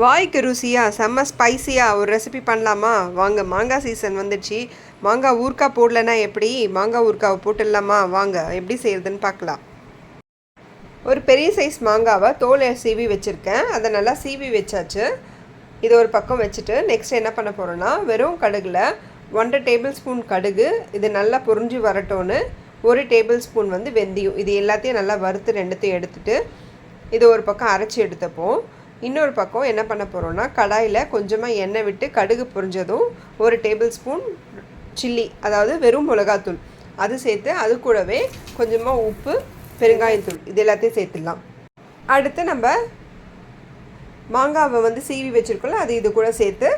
வாய்க்கு ருசியாக செம்ம ஸ்பைசியாக ஒரு ரெசிபி பண்ணலாமா? வாங்க மாங்காய் சீசன் வந்துடுச்சு. மாங்காய் ஊறுக்காய் போடலன்னா எப்படி? மாங்காய் ஊறுக்காவை போட்டுடலாமா? வாங்க எப்படி செய்கிறதுன்னு பார்க்கலாம். ஒரு பெரிய சைஸ் மாங்காவை தோலை சீவி வச்சுருக்கேன். அதை நல்லா சீவி வச்சாச்சு. இது ஒரு பக்கம் வச்சுட்டு நெக்ஸ்ட் என்ன பண்ண போகிறோன்னா வெறும் கடுகில் ஒன்றரை டேபிள் ஸ்பூன் கடுகு இது நல்லா பொறிஞ்சு வரட்டோன்னு ஒரு டேபிள் ஸ்பூன் வந்து வெந்தயம். இது எல்லாத்தையும் நல்லா வறுத்து ரெண்டுத்தையும் எடுத்துட்டு இது ஒரு பக்கம் அரைச்சி எடுத்தப்போம். இன்னொரு பக்கம் என்ன பண்ண போகிறோன்னா கடாயில் கொஞ்சமாக எண்ணெய் விட்டு கடுகு பொரிஞ்சதும் ஒரு டேபிள் ஸ்பூன் சில்லி அதாவது வெறும் மிளகாத்தூள். அது சேர்த்து அது கூடவே கொஞ்சமாக உப்பு பெருங்காயத்தூள். இது எல்லாத்தையும் சேர்த்துடலாம். அடுத்து நம்ம மாங்காவை வந்து சீவி வச்சுருக்கோம்ல அது இது கூட சேர்த்து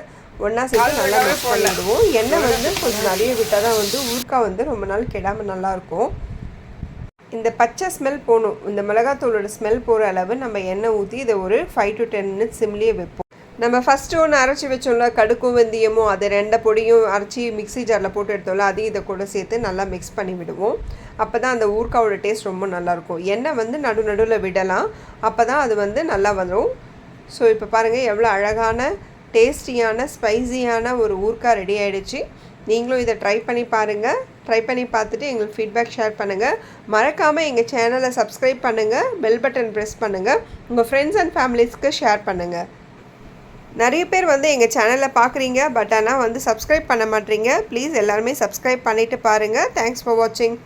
ஒன்றா சேர்த்து நல்லா மிக்ஸ் பண்ணிடுவோம். எண்ணெய் வந்து கொஞ்சம் நிறைய விட்டால் தான் வந்து ஊறுக்காய் வந்து ரொம்ப நாள் கெடாமல் நல்லாயிருக்கும் இந்த பச்சை ஸ்மெல் போகணும் இந்த மிளகாத்தூளோட ஸ்மெல் போகிற அளவு நம்ம எண்ணெய் ஊற்றி இதை ஒரு ஃபைவ் டு டென் மினிட்ஸ் சிம்லேயே வைப்போம். நம்ம ஃபஸ்ட்டு ஒன்று அரைச்சி வச்சோம்ல கடுக்கும் வெந்தயமும் அதை ரெண்டை பொடியும் அரைச்சி மிக்ஸி ஜாரில் போட்டு எடுத்தோம்ல அதையும் இதை கூட சேர்த்து நல்லா மிக்ஸ் பண்ணி விடுவோம். அப்போ தான் அந்த ஊர்காவோட டேஸ்ட் ரொம்ப நல்லாயிருக்கும் எண்ணெய் வந்து நடு நடுவில் விடலாம். அப்போ தான் அது வந்து நல்லா வரும் ஸோ இப்போ பாருங்கள் எவ்வளோ அழகான டேஸ்டியான ஸ்பைசியான ஒரு ஊர்கா ரெடி ஆகிடுச்சு நீங்களும் இதை ட்ரை பண்ணி பாருங்கள் ட்ரை பண்ணி பார்த்துட்டு எங்களுக்கு ஃபீட்பேக் ஷேர் பண்ணுங்கள் மறக்காமல் எங்கள் சேனலை சப்ஸ்கிரைப் பண்ணுங்கள் பெல் பட்டன் ப்ரெஸ் பண்ணுங்கள் உங்கள் ஃப்ரெண்ட்ஸ் அண்ட் ஃபேமிலிஸ்க்கு ஷேர் பண்ணுங்கள் நிறைய பேர் வந்து எங்கள் சேனலில் பார்க்குறீங்க. பட் ஆனால் வந்து சப்ஸ்கிரைப் பண்ண மாட்டீங்க. ப்ளீஸ் எல்லாருமே சப்ஸ்கிரைப் பண்ணிவிட்டு பாருங்கள் தேங்க்ஸ் ஃபார் வாட்சிங்